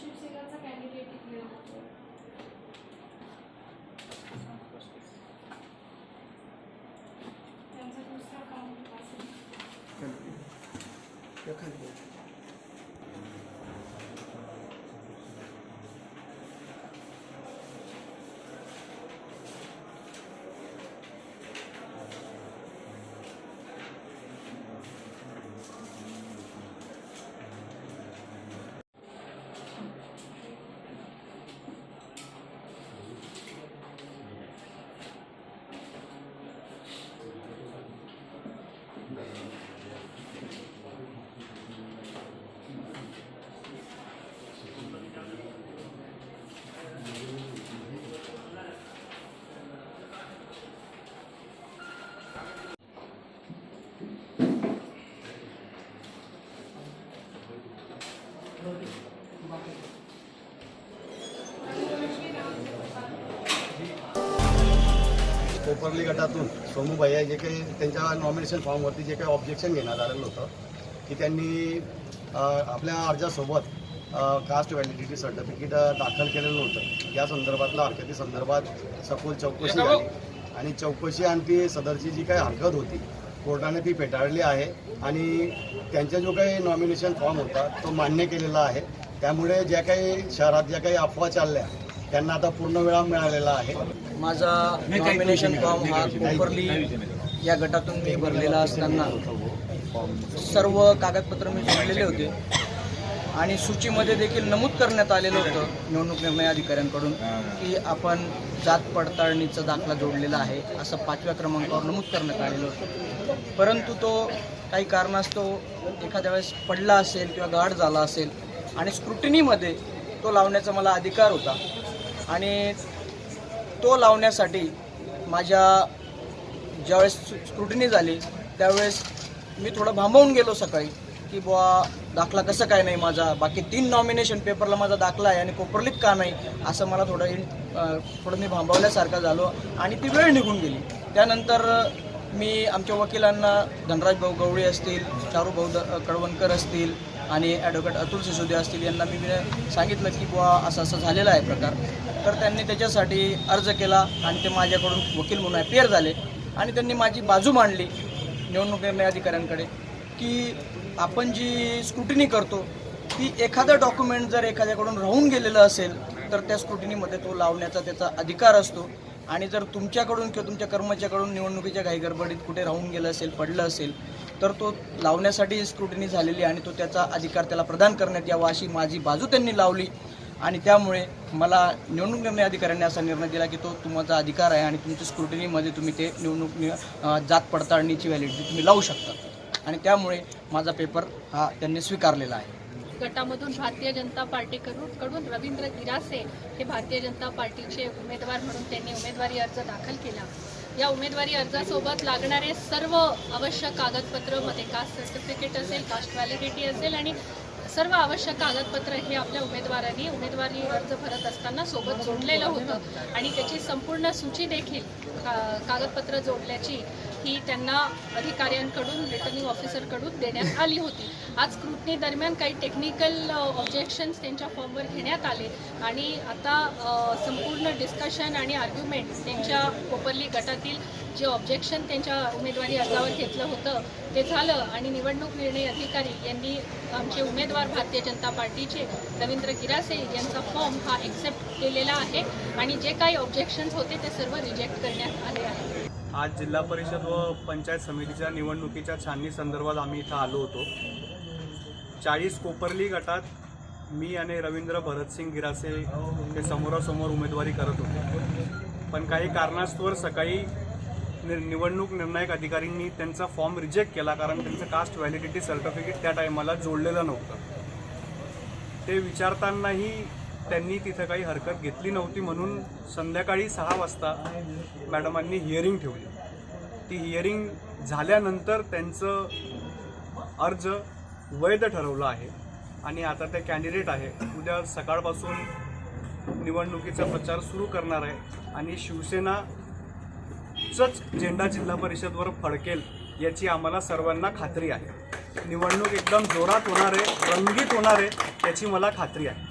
शिवसेनेचा कॅन्डिडेट इकडे होतो त्यांचा दुसरा काउंट असेल. कोपरली गटातून सोमू भैया जे काही त्यांच्या नॉमिनेशन फॉर्मवरती जे काही ऑब्जेक्शन घेण्यात आलेलं होतं की त्यांनी आपल्या अर्जासोबत कास्ट व्हॅलिडिटी सर्टिफिकेट दाखल केलेलं नव्हतं या संदर्भातल्या हरकती संदर्भात सखोल चौकशी झाली. आणि चौकशी आणि ती सदरची जी काही हरकत होती कोर्टाने ती फेटाळली आहे. आणि त्यांचा जो काही नॉमिनेशन फॉर्म होता तो मान्य केलेला आहे. त्यामुळे ज्या काही शहरात ज्या काही अफवा चालल्या त्यांना आता पूर्ण वेळा मिळालेला आहे. माझा नॉमिनेशन फॉर्म हा कोपरली या गटातून मी भरलेला असताना सर्व कागदपत्र मी जोडलेले होते. आणि सूचीमध्ये देखील नमूद करण्यात आलेलं होतं निवडणूक निर्णय अधिकाऱ्यांकडून की आपण जात पडताळणीचा दाखला जोडलेला आहे असं पाचव्या क्रमांकावर नमूद करण्यात आलेलं होतं. परंतु तो काही कारणास्तव एखाद्या वेळेस पडला असेल किंवा गाढ झाला असेल आणि स्क्रुटिनीमध्ये तो लावण्याचा मला अधिकार होता. आणि तो लावण्यासाठी माझ्या ज्यावेळेस स्क्रुटिनी झाली त्यावेळेस मी थोडं भांबवून गेलो सकाळी की बुवा दाखला कसं काय नाही माझा? बाकी तीन नॉमिनेशन पेपरला माझा दाखला आहे आणि कोपरलीत का नाही? असं मला थोडं इन थोडं मी भांबवल्यासारखं झालो आणि ती वेळ निघून गेली. त्यानंतर मी आमच्या वकिलांना धनराज भाऊ गवळी असतील चारू भाऊ द- कडवणकर असतील आणि ॲडव्होकेट अतुल सिसोदिया असतील यांना मी सांगितलं की बुवा असं असं झालेला आहे प्रकार. तर त्यांनी त्याच्यासाठी अर्ज केला आणि ते माझ्याकडून वकील म्हणून अपियर झाले आणि त्यांनी माझी बाजू मांडली निवडणूक निर्णय अधिकाऱ्यांकडे की आपण जी स्क्रुटिनी करतो ती एखादं डॉक्युमेंट जर एखाद्याकडून राहून गेलेलं असेल तर त्या स्क्रुटिनीमध्ये तो लावण्याचा त्याचा अधिकार असतो. आणि जर तुमच्याकडून किंवा तुमच्या कर्मचाऱ्याकडून निवडणुकीच्या घाई गडबडीत कुठे राहून गेलं असेल पडलं असेल तर तो लावण्यासाठी स्क्रुटिनी झालेली आणि तो त्याचा अधिकार त्याला प्रदान करण्यात यावा अशी माझी बाजू त्यांनी लावली. आणि त्यामुळे मला निवडणूक निर्णय अधिकाऱ्यांनी असा निर्णय दिला की तो तुमचा अधिकार आहे आणि तुमच्या स्क्रुटिनीमध्ये तुम्ही ते निवडणूक जात पडताळणीची व्हॅलिडिटी तुम्ही लावू शकता. आणि त्यामुळे माझा पेपर हा त्यांनी स्वीकारलेला आहे. गटामधून भारतीय जनता पार्टीकडून कडून रवींद्र गिरासे हे भारतीय जनता पार्टीचे उमेदवार म्हणून त्यांनी उमेदवारी अर्ज दाखल केला. या उमेदवारी अर्जासोबत लागणारे सर्व आवश्यक कागदपत्रमध्ये कास्ट सर्टिफिकेट असेल कास्ट व्हॅलिडिटी असेल आणि सर्व आवश्यक कागदपत्र हे आपल्या उमेदवारांनी उमेदवारी अर्ज भरत असताना सोबत जोडलेलं होतं. आणि त्याची संपूर्ण सूची देखील का- कागदपत्र जोडल्याची ही त्यांना अधिकाऱ्यांकडून रिटर्निंग ऑफिसरकडून देण्यात आली होती. आज स्क्रुटनी दरम्यान काही टेक्निकल ऑब्जेक्शन्स uh, त्यांच्या फॉर्मवर घेण्यात आले. आणि आता uh, संपूर्ण डिस्कशन आणि आर्ग्युमेंट त्यांच्या कोपरली गटातील जे ऑब्जेक्शन त्यांच्या उमेदवारी अर्जावर घेतलं होतं ते झालं. आणि निवडणूक निर्णय अधिकारी यांनी आमचे उमेदवार भारतीय जनता पार्टीचे रवींद्र गिरासे यांचा फॉर्म हा एक्सेप्ट केलेला आहे. आणि जे काही ऑब्जेक्शन्स होते ते सर्व रिजेक्ट करण्यात आले आहे आज जिल्हा परिषद व पंचायत समितीच्या निवडणुकीच्या छाननी संदर्भात आम्ही इथं आलो होतो. चाळीस कोपरली गटात मी आणि रवींद्र भरतसिंग गिरासे हे समोरासमोर उमेदवारी करत होते. पण काही कारणास्तव सकाळी नि निवडणूक निर्णायक अधिकाऱ्यांनी त्यांचा फॉर्म रिजेक्ट केला कारण त्यांचं कास्ट व्हॅलिडिटी सर्टिफिकेट त्या टायमाला जोडलेलं नव्हतं. ते विचारतानाही त्यांनी तिथं काही हरकत घेतली नव्हती म्हणून संध्याकाळी सहा वाजता मॅडमांनी हिअरिंग ठेवली. ती हिअरिंग झाल्यानंतर त्यांचं अर्ज वैध ठरवलं आहे आणि आता ते कॅन्डिडेट आहे. उद्या सकाळपासून निवडणुकीचा प्रचार सुरू करणार आहे आणि शिवसेनाचंच झेंडा जिल्हा परिषदवर फडकेल याची आम्हाला सर्वांना खात्री आहे. निवडणूक एकदम जोरात होणार आहे रंगीत होणार आहे याची मला खात्री आहे.